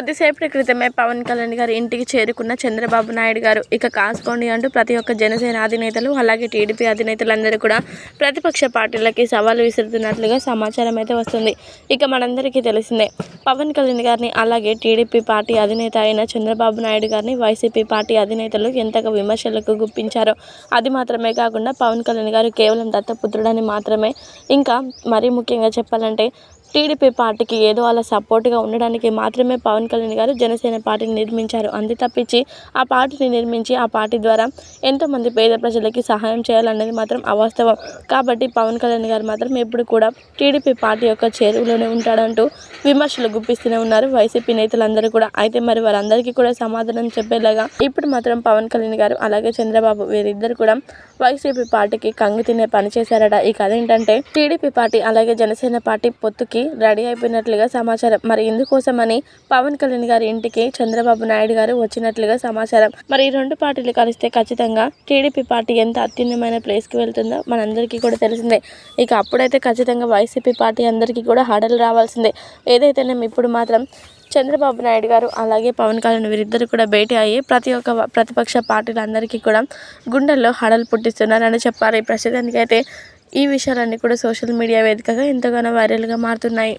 కొద్దిసేపటి క్రితమే పవన్ కళ్యాణ్ గారి ఇంటికి చేరుకున్న చంద్రబాబు నాయుడు గారు ఇక కాసుకోండి అంటూ ప్రతి ఒక్క జనసేన అధినేతలు అలాగే టీడీపీ అధినేతలందరూ కూడా ప్రతిపక్ష పార్టీలకి సవాలు విసురుతున్నట్లుగా సమాచారం అయితే వస్తుంది. ఇక మనందరికీ తెలిసిందే పవన్ కళ్యాణ్ గారిని అలాగే టీడీపీ పార్టీ అధినేత అయిన చంద్రబాబు నాయుడు గారిని వైసీపీ పార్టీ అధినేతలు ఎంతగా విమర్శలకు గుప్పించారో అది మాత్రమే కాకుండా పవన్ కళ్యాణ్ గారు కేవలం దత్తపుత్రుడని మాత్రమే. ఇంకా మరీ ముఖ్యంగా చెప్పాలంటే టీడీపీ పార్టీకి ఏదో అలా సపోర్ట్గా ఉండడానికి మాత్రమే పవన్ కళ్యాణ్ గారు జనసేన పార్టీని నిర్మించారు. అంతే తప్పించి ఆ పార్టీని నిర్మించి ఆ పార్టీ ద్వారా ఎంతోమంది పేద ప్రజలకి సహాయం చేయాలనేది మాత్రం అవాస్తవం. కాబట్టి పవన్ కళ్యాణ్ గారు మాత్రం ఎప్పుడు కూడా టీడీపీ పార్టీ యొక్క చేరువలోనే ఉంటాడంటూ విమర్శలు గుప్పిస్తూనే ఉన్నారు. వైసీపీ నేతలందరూ కూడా. అయితే మరి వారందరికీ కూడా సమాధానం చెప్పేలాగా ఇప్పుడు మాత్రం పవన్ కళ్యాణ్ గారు అలాగే చంద్రబాబు వీరిద్దరు కూడా వైసీపీ పార్టీకి కంగు తినే పని చేశారట. ఇక అదేంటంటే టీడీపీ పార్టీ అలాగే జనసేన పార్టీ పొత్తుకి రెడీ అయిపోయినట్లుగా సమాచారం. మరి ఇందుకోసమని పవన్ కళ్యాణ్ గారి ఇంటికి చంద్రబాబు నాయుడు గారు వచ్చినట్లుగా సమాచారం. మరి ఈ రెండు పార్టీలు కలిస్తే ఖచ్చితంగా టీడీపీ పార్టీ ఎంత అత్యున్నమైన ప్లేస్కి వెళ్తుందో మనందరికీ కూడా తెలిసిందే. ఇక అప్పుడైతే ఖచ్చితంగా వైసీపీ పార్టీ అందరికీ కూడా హడలు రావాల్సిందే. ఏదైతేనేమి ఇప్పుడు మాత్రం చంద్రబాబు నాయుడు గారు అలాగే పవన్ కళ్యాణ్ వీరిద్దరు కూడా భేటీ అయ్యి ప్రతి ఒక్క ప్రతిపక్ష పార్టీలందరికీ కూడా గుండెల్లో హడలు పుట్టిస్తున్నారని చెప్పాలి ప్రస్తుతానికైతే ఈ విషయాలన్నీ కూడా సోషల్ మీడియా వేదికగా ఎంతగానో వైరల్గా మారుతున్నాయి.